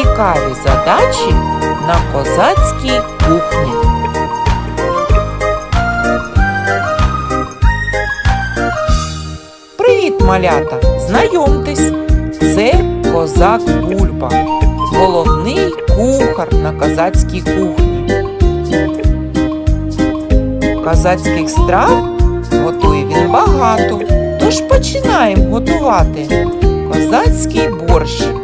Цікаві задачі на козацькій кухні. Привіт, малята! Знайомтесь! Це козак Бульба, головний кухар на козацькій кухні. Козацьких страв готує він багато, тож починаємо готувати козацький борщ.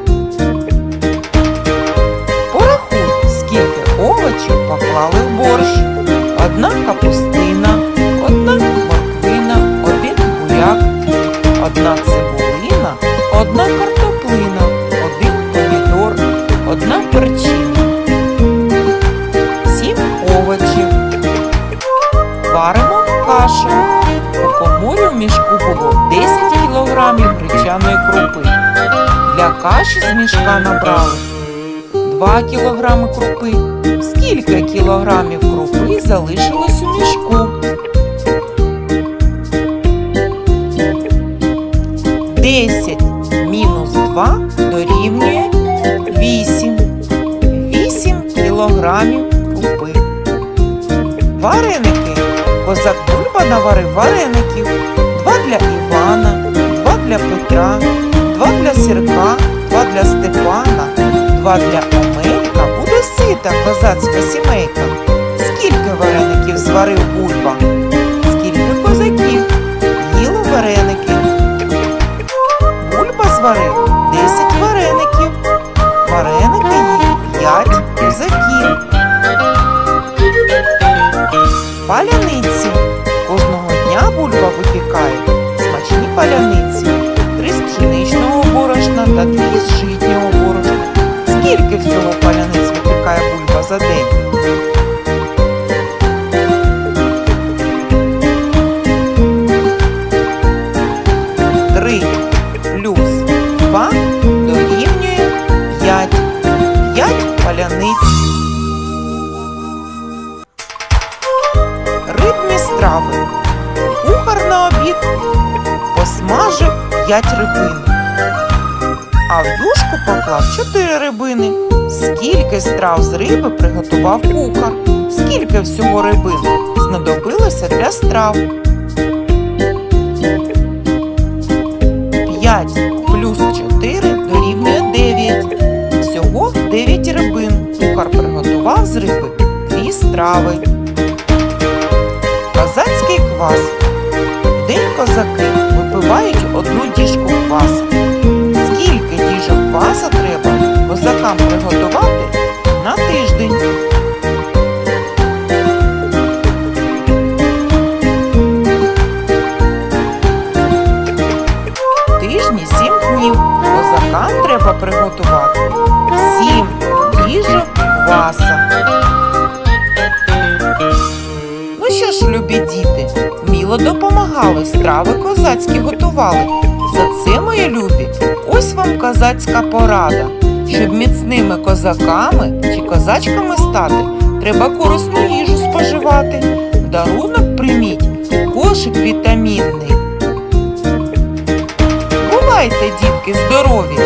Картоплина, один помідор, одна перчина, сім овочів. Варимо кашу. У коморі в мішку було 10 кілограмів гречаної крупи. Для каші з мішка набрали 2 кілограми крупи. Скільки кілограмів крупи залишилось у мішку? 10 мінус 2 дорівнює 8. 8 кілограмів крупи. Вареники. Козак Бульба наварив вареників. Два для Івана, два для Петра, два для Сірка, два для Степана, два для Омелька. Буде сита козацька сімейка. Скільки вареників зварив Бульба? Зварив 10 вареників. Вареники їли 5 козаків. Паляниці. Кожного дня бульба випікає смачні паляниці. Три з пшеничного борошна та дві з житнього борошна. Скільки всього паляниць випікає бульба за день? Паляниць. Рибні страви. Кухар на обід посмажив п'ять рибин. А в юшку поклав чотири рибини. Скільки страв з риби приготував кухар? Скільки всього рибин знадобилося для страв? 5 страви. Козацький квас. Вдень козаки випивають одну діжку кваса. Скільки діжок кваса треба козакам приготувати на тиждень? Тижні сім днів. Козакам треба приготувати сім що ж, любі діти, вміло допомагали, страви козацькі готували. За це, мої любі, ось вам козацька порада. Щоб міцними козаками чи козачками стати, треба корисну їжу споживати. Дарунок прийміть кошик вітамінний. Бувайте, дітки, здорові!